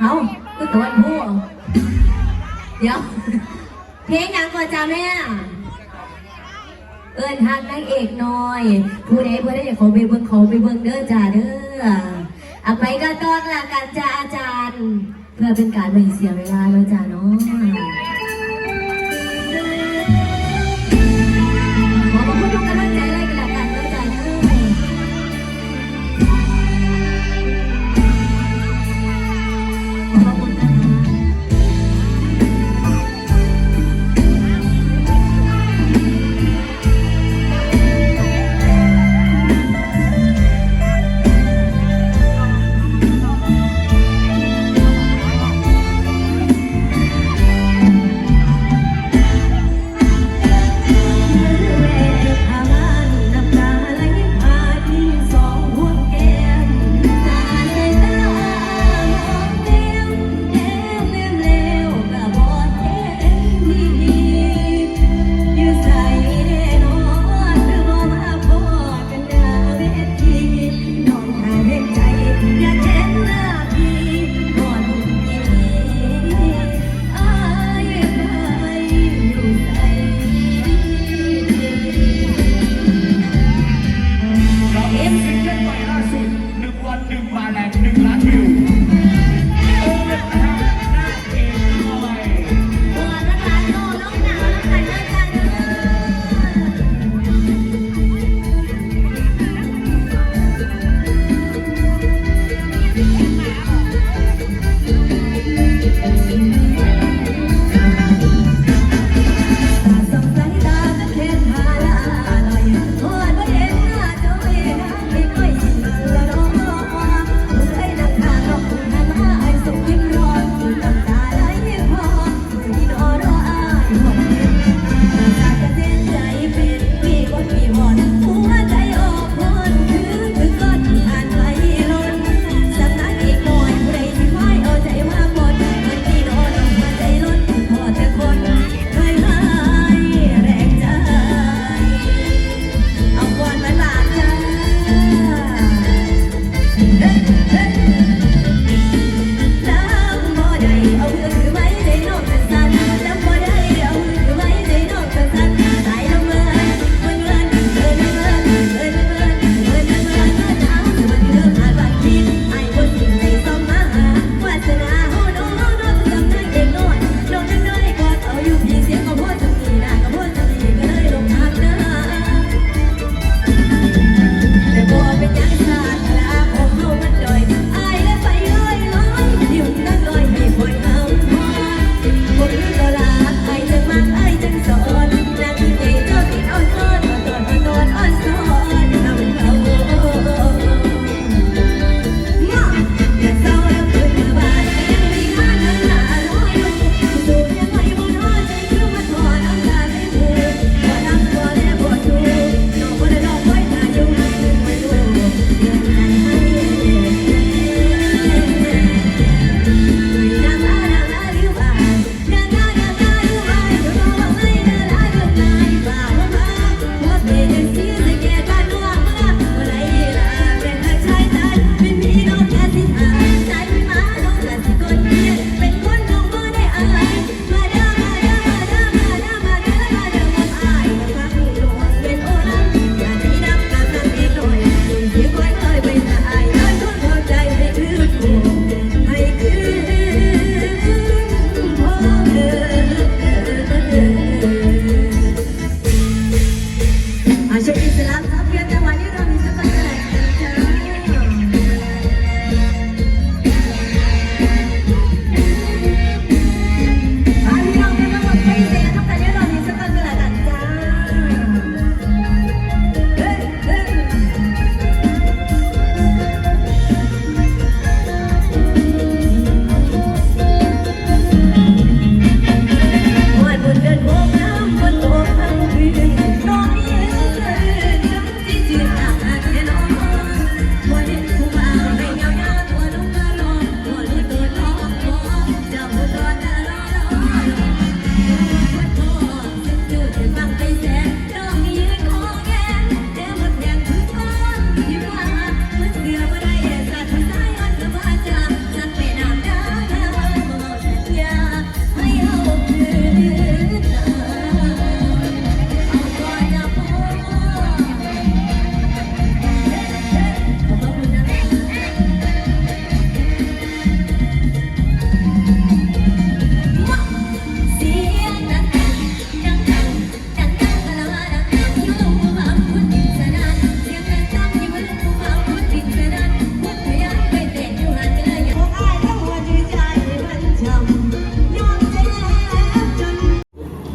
เอาก็ตัวผู้เดี๋ยว เพลงยังก่อนจ้าแม่ เอิญฮักนางเอกน้อย ผู้ใดผู้ใดอยากเขาไปเบิ่งเขาไปเบิ่งเด้อจ้าเด้อเอาไปก็ต้องละกันจ้าอาจารย์ เพื่อเป็นการไม่เสียเวลาเนาะจ้าเนาะ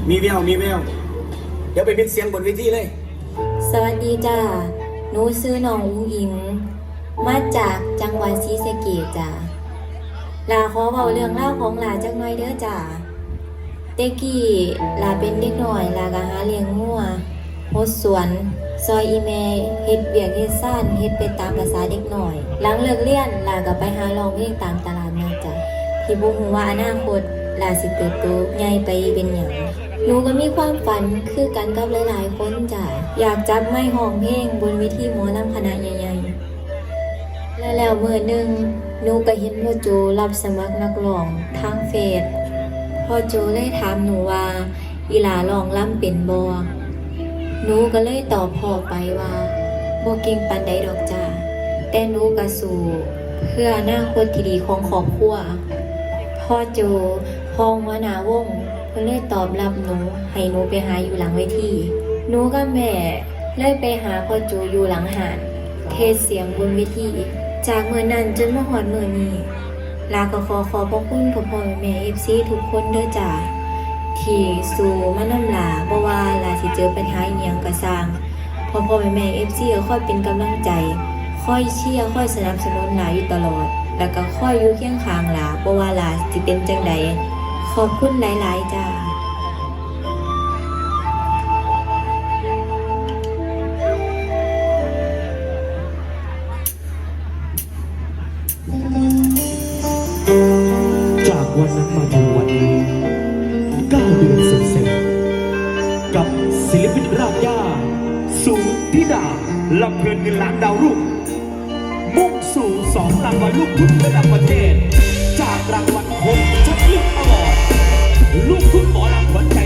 มีแววมีแววเดี๋ยวไปเป็นเสียงบนเวทีเลย สวัสดีจ้าหนูซื้อน้องอุ้งอิง มาจากจังหวัดศรีสะเกษจ้าลาขอเบาเรื่องเล่าของลาจักหน่อยเด้อจ้าเตกี้ลาเป็นเด็กหน่อยลากะหาเลี้ยงงัวโฮดสวน ซอยอีเมเฮ็ดเบียกเฮ็ดซ่านเฮ็ดไปตามภาษาเด็กหน่อย หลังเลิกเรียนลาก็ไปหาร้องเพลงตามตลาดนัดจ้ะที่บ่ฮู้ว่าอนาคตลาสิเติบโตใหญ่ไปเป็นหยัง หนูก็มีความฝันคือกันกับหลายๆ คนจ้ะอยากจับไม้ห้องเพลงบนเวทีหมอลำคณะใหญ่ๆ และแล้วเมื่อหนึ่งหนูก็เห็นพ่อโจรับสมัครนักร้องทางเฟซพ่อโจเลยถามหนูว่า อีหลาร้องล่ำเป็นบ่หนูก็เลยตอบพ่อไปว่าบ่เก่งปานใดดอกจ้าแต่หนูก็สู้เพื่ออนาคตที่ดีของครอบครัวพ่อโจพ่อหัวหน้าวง เพิ่นเลยตอบรับหนูให้หนูไปหาอยู่หลังเวทีหนูกับแม่เลยไปหาพ่อโจอยู่หลังหาดเทศเสียงบนเวทีจากเมื่อนั้นจนมาหอดเมื่อนี้ลาก็ขอขอบพระคุณพ่อพ่อแม่เอฟซีทุกคนเด้อจ้าที่สู่มานำลาบ่ว่าลาสิเจอปัญหาเอียงก็สร้างพ่อพ่อแม่แม่เอฟซีก็คอยเป็นกำลังใจ ค่อยเชียร์คอยสนับสนุนลาอยู่ตลอด แล้วก็ค่อยอยู่เคียงข้างหลาเพราะว่าลาสิเป็นจังใด ขอบคุณหลาย ๆ จ้าจากวันนั้นมาถึงวันนี้เก้าเดือนเสร็จๆกับศิลปินรากหญ้าสูธิดาลำเพลินเงินล้านดาวรุ่งมุ่งสู่สองรางวัลลูกทุ่งระดับประเทศ จากรางวัลคนชัดลึกอวอ ร์ดลูกทุ่งหมอลำขวัญใจ